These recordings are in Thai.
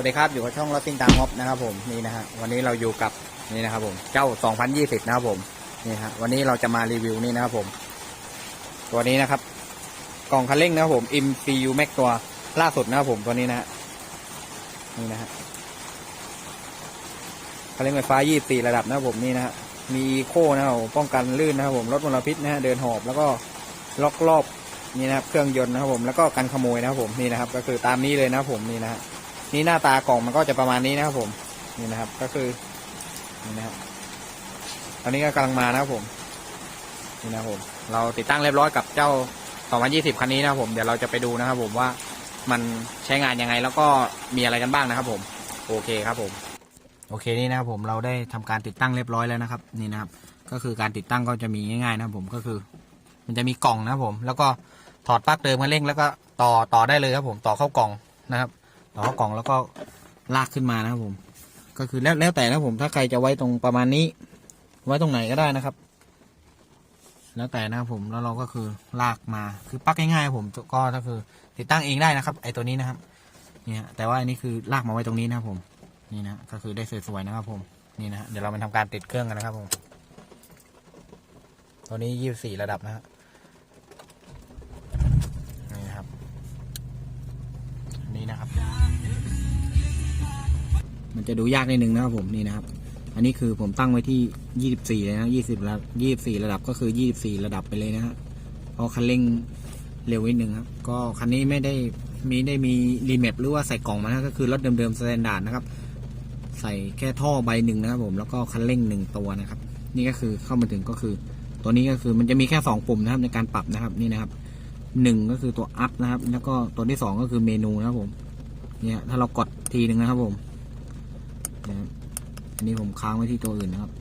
วัสดีครับอยู่กับช่องรถซิ่งตามงบนะครับผมนี่นะฮะวันนี้เราอยู่กับนี่นะครับผมเจ้า 2020 นะครับผมนี่ฮะวันนี้เราจะมารีวิวนี่นะครับผม ตัวนี้นะครับ กล่องคันเร่งนะครับผม MCU Max ตัวล่าสุดนะครับผมตัวนี้นะฮะนี่นะฮะคันเร่งไฟฟ้า 24 ระดับนะครับผมนี่นะฮะมีโคนะครับผมป้องกันลื่นนะครับผมลดมลพิษนะฮะเดินหอบแล้วก็ล็อกรอบนี่นะครับเครื่องยนต์นะครับผมแล้วก็กันขโมยนะครับผมนี่นะครับ ก็คือตามนี้เลยนะครับผมนี่นะฮะ นี่หน้าตากล่องมันก็จะประมาณนี้นะครับผมนี่นะครับก็คือนี่นะครับตอนนี้ก็กำลังมานะครับผมนี่นะครับผมเราติดตั้งเรียบร้อยกับเจ้า 2020 คันนี้นะครับผมเดี๋ยวเราจะไปดูนะครับผมว่ามันใช้งานยังไงแล้วก็มีอะไรกันบ้างนะครับผม โอเคครับผม โอเคนี่นะครับผมเราได้ทำการติดตั้งเรียบร้อยแล้วนะครับ นี่นะครับ ก็คือการติดตั้งก็จะมีง่ายๆนะครับผมก็คือ มันจะมีกล่องนะครับผม แล้วก็ถอดปลั๊กเติมคันเร่งแล้วก็ต่อต่อได้เลยครับผมต่อเข้ากล่องนะครับ ต่อกล่องแล้วก็ลากขึ้นมานะครับผม ก็คือแล้วแล้วแต่นะผมถ้าใครจะไว้ตรงประมาณนี้ ไว้ตรงไหนก็ได้นะครับ แล้วแต่นะครับผมแล้วเราก็คือลากมาคือปักง่ายๆผมก็ก็คือ ติดตั้งเองได้นะครับ ไอตัวนี้นะครับเนี่ยแต่ว่าอันนี้คือลากมาไว้ตรงนี้นะครับผมนี่นะก็คือได้สวยๆนะครับผมนี่นะเดี๋ยวเรามาทำการติดเครื่องกันนะครับผมตัวนี้ยี่สี่ระดับนะฮะ มันจะดูยากนิดนึงนะครับผมนี่นะครับ อันนี้คือผมตั้งไว้ที่ 24 เลยนะ20ระดับ24 ระดับก็คือ 24 ระดับไปเลยนะฮะเพราคันเร่งเร็วนิดนึงครับ ก็คันนี้ไม่ได้มีได้มีรีแมปหรือว่าใส่กล่องมานะก็คือรถเดิมๆสแตนดาร์ดนะครับ ใส่แค่ท่อใบหนึ่งนะครับผมแล้วก็คันเร่งหนึ่งตัวนะครับ นี่ก็คือเข้ามาถึงก็คือ ตัวนี้ก็คือมันจะมีแค่สองปุ่มนะครับในการปรับนะครับนี่นะครับหนึ่งก็คือตัวอัพนะครับ แล้วก็ตัวที่สองก็คือเมนูนะครับผม เนี่ยถ้าเรากดทีหนึ่งนะครับผม นะครับอันนี้ผมค้างไว้ที่ตัวอื่นนะครับ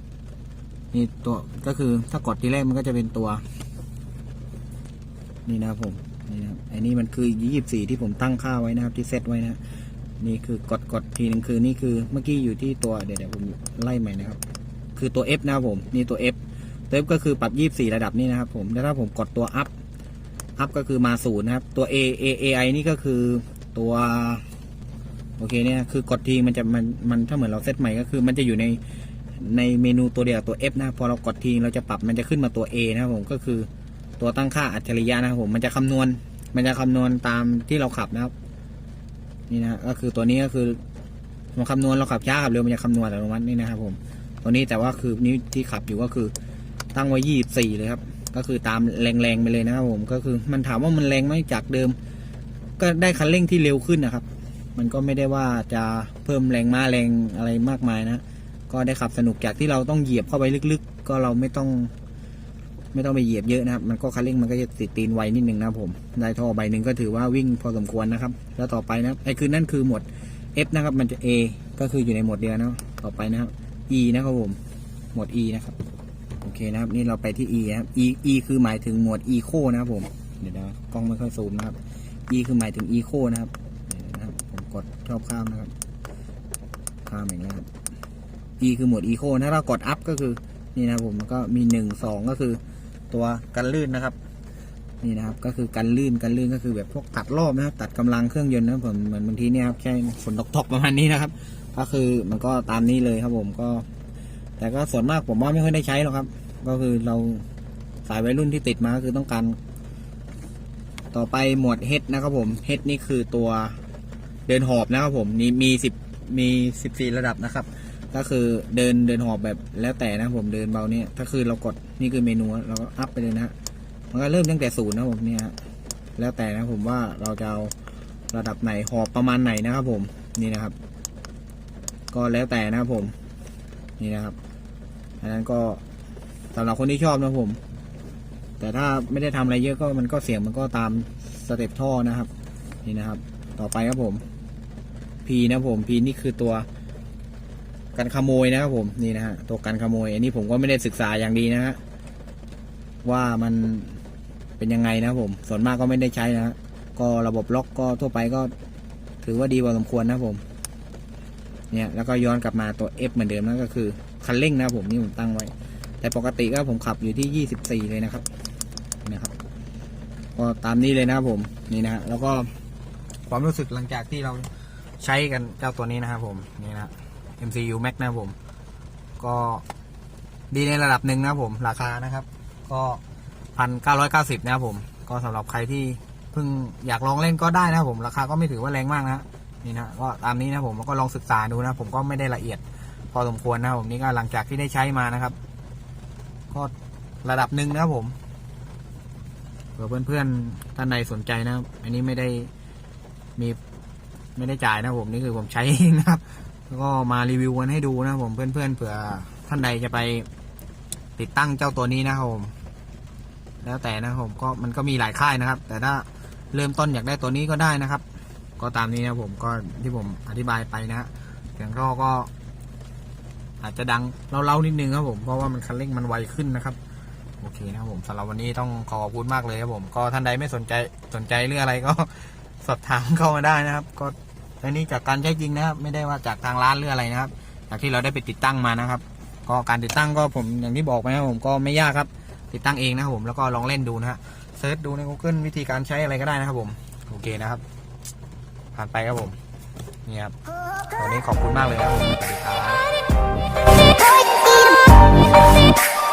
นี่ตัวก็คือถ้ากดทีแรกมันก็จะเป็นตัว นี่นะครับผมนี่นะครับอันนี้มันคือยี่สิบสี่ที่ผมตั้งค่าไว้นะครับ ที่เซตไว้นะนี่คือกดกดทีหนึ่งคือนี่คือเมื่อกี้อยู่ที่ตัวเดี๋ยวเดี๋ยวผมไล่ใหม่นะครับ คือตัว F นะครับผมนี่ตัว F ตัว F ก็คือปรับยี่สี่ระดับนี่นะครับ ผมแล้วถ้าผมกดตัว up up ก็คือมาศูนย์นะครับ ตัว A A A I นี่ก็คือตัว โอเคเนี่ยคือกดทีมันจะมันมันถ้าเหมือนเราเซตใหม่ก็คือ มันจะอยู่ในในเมนูตัวเดียวตัว F นะพอเรากดทีเราจะปรับมันจะขึ้นมาตัว A นะครับผมก็คือตัวตั้งค่าอัจฉริยะนะครับผมมันจะคำนวณ มันจะคำนวณตามที่เราขับนะครับ นี่นะก็คือตัวนี้ก็คือมันคำนวณเราขับช้าขับเร็วมันจะคำนวณอัตโนมัตินี่นะครับผมตัวนี้แต่ว่าคือนี้ที่ขับอยู่ก็คือตั้งไว้ยี่สี่เลยครับ ก็คือตามแรงๆไปเลยนะครับผมก็คือมันถามว่ามันแรงไหมจากเดิม ก็ได้คันเร่งที่เร็วขึ้นนะครับ มันก็ไม่ได้ว่าจะเพิ่มแรงม้าแรงอะไรมากมายนะ ก็ได้ขับสนุกจากที่เราต้องเหยียบเข้าไปลึกๆ ก็เราไม่ต้อง ไม่ต้องไปเหยียบเยอะนะครับ มันก็คันเร่งมันก็จะติดตีนไวนิดนึงนะผมได้ท่อใบหนึ่งก็ถือว่าวิ่งพอสมควรนะครับ แล้วต่อไปนะไอ้คือนั่นคือหมวด F นะครับ มันจะ A ก็คืออยู่ในหมวดเดียวนะต่อไปนะครับ E นะครับผมหมวด E นะครับโอเคนะครับ นี่เราไปที่ E นะครับ E E คือหมายถึงหมวด Eco นะครับผมเดี๋ยวนะกล้องไม่ค่อยซูมนะครับ E คือหมายถึง Eco นะครับ กดชอบข้ามนะครับ ข้ามอย่างนี้ครับ E คือหมวด Eco ถ้าเรากด Up ก็คือนี่นะครับผมมันก็มีหนึ่งสองก็คือตัวกันลื่นนะครับ นี่นะครับก็คือกันลื่นกันลื่นก็คือแบบพวกตัดรอบนะครับ ตัดกำลังเครื่องยนต์นะผมเหมือนบางทีเนี่ยครับแค่ฝนตกๆประมาณนี้นะครับ ก็คือมันก็ตามนี้เลยครับผมก็ แต่ก็ส่วนมากผมว่าไม่ค่อยได้ใช้หรอกครับ ก็คือเราสายวัยรุ่นที่ติดมาก็คือต้องการ ต่อไปหมวดเฮดนะครับผมเฮดนี่คือตัว เดินหอบนะครับผมนี่มีสิบมีสิบสี่ระดับนะครับ ก็คือเดินเดินหอบแบบแล้วแต่นะครับผมเดินเบาเนี่ยถ้าคือเรากดนี่คือเมนูเราก็อัพไปเลยนะฮะมันก็เริ่มตั้งแต่ศูนย์นะครับผมเนี่ยฮะแล้วแต่นะผมว่าเราจะเอาระดับไหนหอบประมาณไหนนะครับผมนี่นะครับ ก็แล้วแต่นะครับผมนี่นะครับอันนั้นก็สำหรับคนที่ชอบนะผม แต่ถ้าไม่ได้ทำอะไรเยอะก็มันก็เสียงมันก็ตามสเต็ปท่อนะครับ นี่นะครับ ต่อไปครับผม P นะผม P นี่คือตัวกันขโมยนะครับผมนี่นะฮะตัวกันขโมย อันนี้ผมก็ไม่ได้ศึกษาอย่างดีนะฮะว่ามันเป็นยังไงนะผม ส่วนมากก็ไม่ได้ใช้นะฮะก็ระบบล็อกก็ทั่วไปก็ถือว่าดีพอสมควรนะผม เนี่ยแล้วก็ย้อนกลับมาตัว F เหมือนเดิมนั่นก็คือคันเร่งนะผมนี่ผมตั้งไว้ แต่ปกติก็ผมขับอยู่ที่ 24 เลยนะครับนะครับ ก็ตามนี้เลยนะครับผมนี่นะฮะแล้วก็ความรู้สึกหลังจากที่เรา ใช้กันเจ้าตัวนี้นะครับผมนี่นะ MCU Max นะครับผม ก็ดีในระดับหนึ่งนะครับผมราคานะครับ ก็พันเก้าร้อยเก้าสิบนะครับผม ก็สำหรับใครที่เพิ่งอยากลองเล่นก็ได้นะครับผมราคาก็ไม่ถือว่าแรงมากนะนี่นะก็ตามนี้นะผมแล้วก็ลองศึกษาดูนะผมก็ไม่ได้ละเอียดพอสมควรนะครับผมนี่ก็หลังจากที่ได้ใช้มานะครับ ก็ระดับหนึ่งนะครับผมเผื่อเพื่อนๆท่านใดสนใจนะครับ อันนี้ไม่ได้มี ไม่ได้จ่ายนะผมนี่คือผมใช้เองนะครับ แล้วก็มารีวิวกันให้ดูนะผมเพื่อนๆเผื่อท่านใดจะไปติดตั้งเจ้าตัวนี้นะครับผมแล้วแต่นะครับผมก็มันก็มีหลายค่ายนะครับ แต่ถ้าเริ่มต้นอยากได้ตัวนี้ก็ได้นะครับ ก็ตามนี้นะผมก็ที่ผมอธิบายไปนะฮะเสียงท่อก็ อาจจะดังเล่าๆนิดนึงครับผมเพราะว่ามันคันเร่งมันไวขึ้นนะครับโอเคนะครับผมสำหรับวันนี้ต้องขอขอบคุณมากเลยครับผม ก็ท่านใดไม่สนใจสนใจเรื่องอะไรก็สอบถามเข้ามาได้นะครับ ก็ อันนี้จากการใช้จริงนะครับ ไม่ได้ว่าจากทางร้านหรืออะไรนะครับ จากที่เราได้ไปติดตั้งมานะครับ ก็การติดตั้งก็ผมอย่างที่บอกไปนะผมก็ไม่ยากครับ ติดตั้งเองนะครับผมแล้วก็ลองเล่นดูนะฮะเซิร์ชดูใน Google วิธีการใช้อะไรก็ได้นะครับผมโอเคนะครับ ผ่านไปครับผมนี่ครับวันนี้ขอบคุณมากเลยครับผมสวัสดีครับ